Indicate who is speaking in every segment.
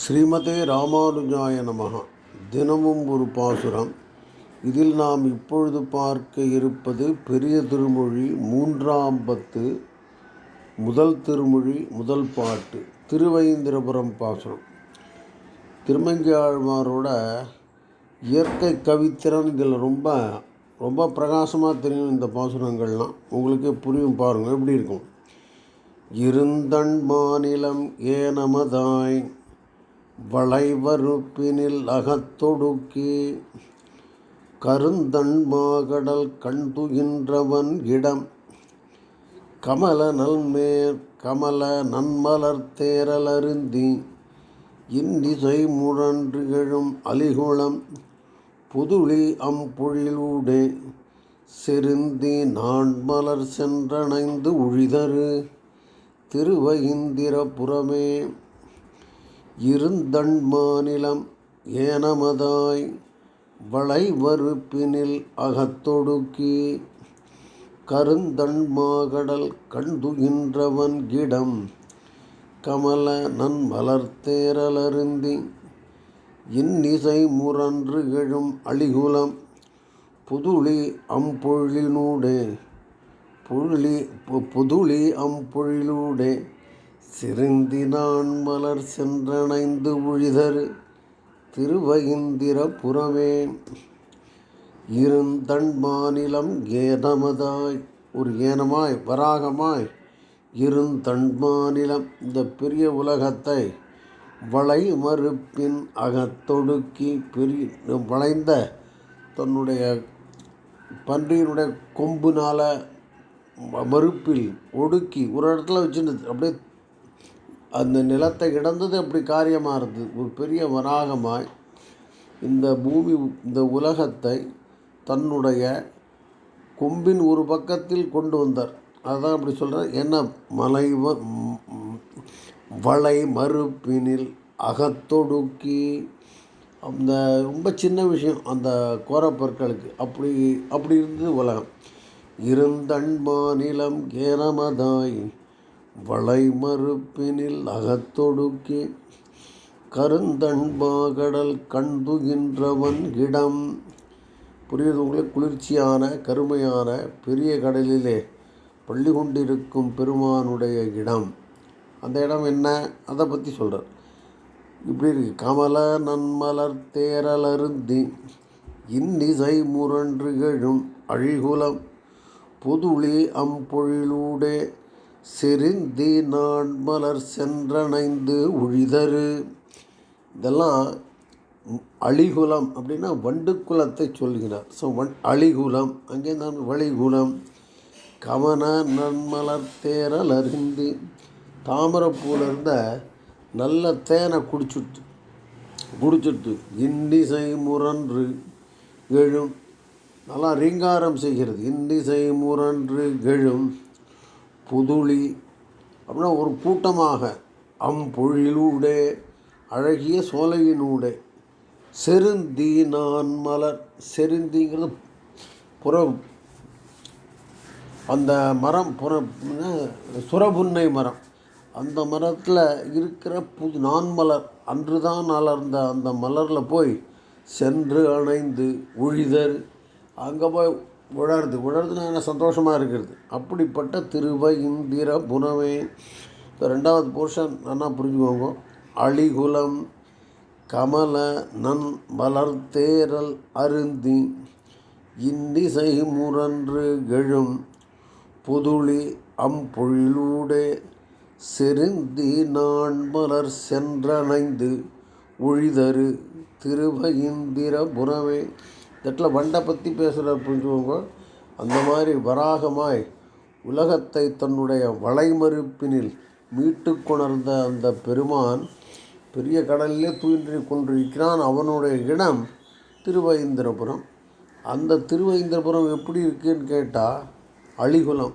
Speaker 1: ஸ்ரீமதே ராமானுஜாய நமஹ தினமும் ஒரு பாசுரம். இதில் நாம் இப்பொழுது பார்க்க இருப்பது பெரிய திருமொழி மூன்றாம் பத்து முதல் திருமொழி முதல் பாட்டு திருவைந்திரபுரம் பாசுரம். திருமங்கி ஆழ்வாரோட இயற்கை கவித்திறன் இதில் ரொம்ப ரொம்ப பிரகாசமாக தெரியும் இந்த பாசுரங்கள்லாம். உங்களுக்கே புரியும் பாருங்கள் எப்படி இருக்கும்? இருந்தன் மாநிலம் ஏனமதாய் வளைவருப்பினில் அகத்தொடுக்கி கருந்தண் மாகடல் கண்டுகின்றவன் இடம் கமல நல்மேற் கமல நன்மலர் தேரலருந்தி இன்னிசை முழன்று எழும் அலிகுளம் புதுளி அம்பொழிலூடே செருந்தி நான்மலர் சென்றணைந்து உழிதரு திருவயிந்திரபுரமே இருந்தண் மாநிலம் ஏனமதாய் வளைவறுப்பினில் அகத்தொடுக்கி கருந்தண் மாகடல் கண்டுகின்றவன் கிடம் கமல நன்மலர்த்தேரலருந்தி இன்னிசை முரன்று எழும் அழிகுலம் புதுளி அம்பொழினூடே புள்ளி புதுளி அம்பொழிலூடே. சிறுந்தினான் மலர் சென்றணைந்து உழிதரு திருவயிந்திரபுரமே இருந்தண் மாநிலம் ஏனமதாய் ஒரு ஏனமாய் வராகமாய் இருந்தண் மாநிலம் இந்த பெரிய உலகத்தை வளை மறுப்பின் அகத்தொடுக்கி பெரிய வளைந்த தன்னுடைய பன்றியினுடைய கொம்புனால் மறுப்பில் ஒடுக்கி ஒரு இடத்துல வச்சுன்னு அப்படியே அந்த நிலத்தை கிடந்தது அப்படி காரியமாக இருந்தது? ஒரு பெரிய வராகமாய் இந்த பூமி இந்த உலகத்தை தன்னுடைய கொம்பின் ஒரு பக்கத்தில் கொண்டு வந்தார். அதான் அப்படி சொல்கிறேன் என்ன? மலை வ- வளை மறுப்பினில் அகத்தொடுக்கி. அந்த ரொம்ப சின்ன விஷயம் அந்த கோரப்பற்களுக்கு அப்படி அப்படி இருந்தது உலகம். இருந்தன் மாநிலம் கேரமதாய் வளை மறுப்பினில் அகத்தொடுக்கி கருந்தண்பாகடல் கண்டுகின்றவன் இடம் புரியுது உங்களுக்கு? குளிர்ச்சியான கருமையான பெரிய கடலிலே பள்ளி கொண்டிருக்கும் பெருமானுடைய இடம். அந்த இடம் என்ன? அதை பற்றி சொல்கிறார் இப்படி இருக்கு. கமல நன்மலர் தேரலருந்தி இன்னிசை முரன்று எழும் அழிகுலம் புதுளி அம்பொழிலூடே செறிந்தி நான்மலர் சென்றணைந்து உழிதரு. இதெல்லாம் அழிகுலம் அப்படின்னா வண்டு குலத்தை சொல்கிறார். ஸோ வண் அழிகுலம் அங்கே தான் வழிகுலம். கமன நன்மலர் தேரல் அருந்தி தாமரைப்பூவில் இருந்த நல்ல தேனை குடிச்சுட்டு குடிச்சுட்டு இன்னிசை முரன்று எழும். நல்லா ரீங்காரம் செய்கிறது. இன்னிசை முரன்று எழும். புதுளி அப்படின்னா ஒரு கூட்டமாக அம்பொழிலூடே அழகிய சோலையினூடே. செருந்தி நான் மலர். செருந்திங்கிறது புற அந்த மரம் புற சுரபுன்னை மரம். அந்த மரத்தில் இருக்கிற புது நான்மலர் அன்று தான் அலர்ந்த அந்த மலரில் போய் சென்று அணைந்து உழிதர். அங்கே போய் உழருது. உழறதுனா சந்தோஷமாக இருக்கிறது. அப்படிப்பட்ட திருவ இந்திர புனவே. இப்போ ரெண்டாவது போர்ஷன் நல்லா புரிஞ்சுக்கோங்க. அழிகுலம் கமல நன் வளர்த்தேரல் அருந்தி இன்னிசை முரன்று எழும் புதுளி அம்பொழிலூடே செருந்தி நான் மலர் சென்றணைந்து உழிதரு புனவே. இடத்துல வண்டை பற்றி பேசுகிற புரிஞ்சுக்கோங்க. அந்த மாதிரி வராகமாய் உலகத்தை தன்னுடைய வளைமறுப்பினில் மீட்டு கொணர்ந்த அந்த பெருமான் பெரிய கடலிலே தூன்றி கொண்டிருக்கிறான். அவனுடைய இடம் திருவைந்திரபுரம். அந்த திருவைந்திரபுரம் எப்படி இருக்குன்னு கேட்டால் அழிகுலம்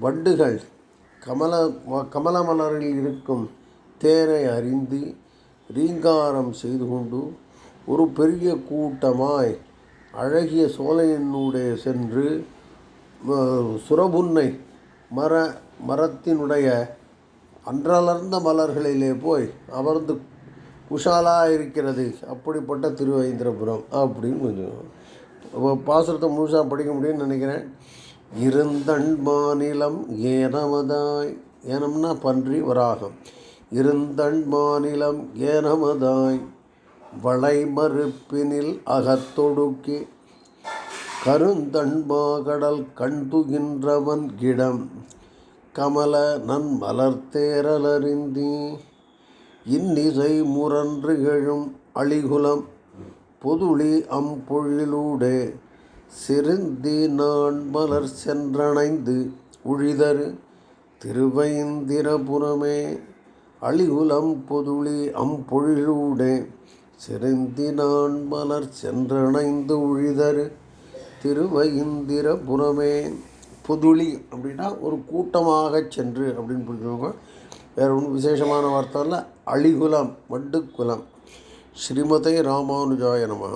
Speaker 1: வண்டுகள் கமல கமல மலரில் இருக்கும் தேரை அறிந்து ரீங்காரம் செய்து கொண்டு ஒரு பெரிய கூட்டமாய் அழகிய சோலையினூடே சென்று சுரபுன்னை மர மரத்தினுடைய அன்றலர்ந்த மலர்களிலே போய் அமர்ந்து குஷாலாக இருக்கிறது அப்படிப்பட்ட திருவைந்திரபுரம் அப்படின்னு கொஞ்சம். பாசுரத்தை முழுசாக படிக்க முடியும்னு நினைக்கிறேன். இருந்தன் மாநிலம் ஏனமதாய் ஏனம்னா பன்றி வராகம். இருந்தன் மாநிலம் ஏனமதாய் வளைமறுப்பினில் அகத்தொடுக்கி கருந்தண்மாகடல் கண்டுகின்றவன் கிடம். கமல நன் மலர்த்தேரலறிந்தி இன்னிசை முரன்று எழும் அழிகுலம் பொதுளி அம்பொழிலூடே சிறுந்தி நான் மலர் சென்றணைந்து உழிதரு திருவைந்திரபுரமே அழிகுலம் பொதுளி அம்பொழிலூடே சிறுந்தி மலர் சென்றணைந்து உழிதரு. திருவைந்திரபுரமே புதுளி அப்படின்னா ஒரு கூட்டமாக சென்று அப்படின்னு புரிஞ்சுக்கோங்க. வேறு ஒன்றும் விசேஷமான வார்த்தை இல்லை அழிகுலம் வட்டுக்குலம் ஸ்ரீமதை ராமானுஜாய நமः.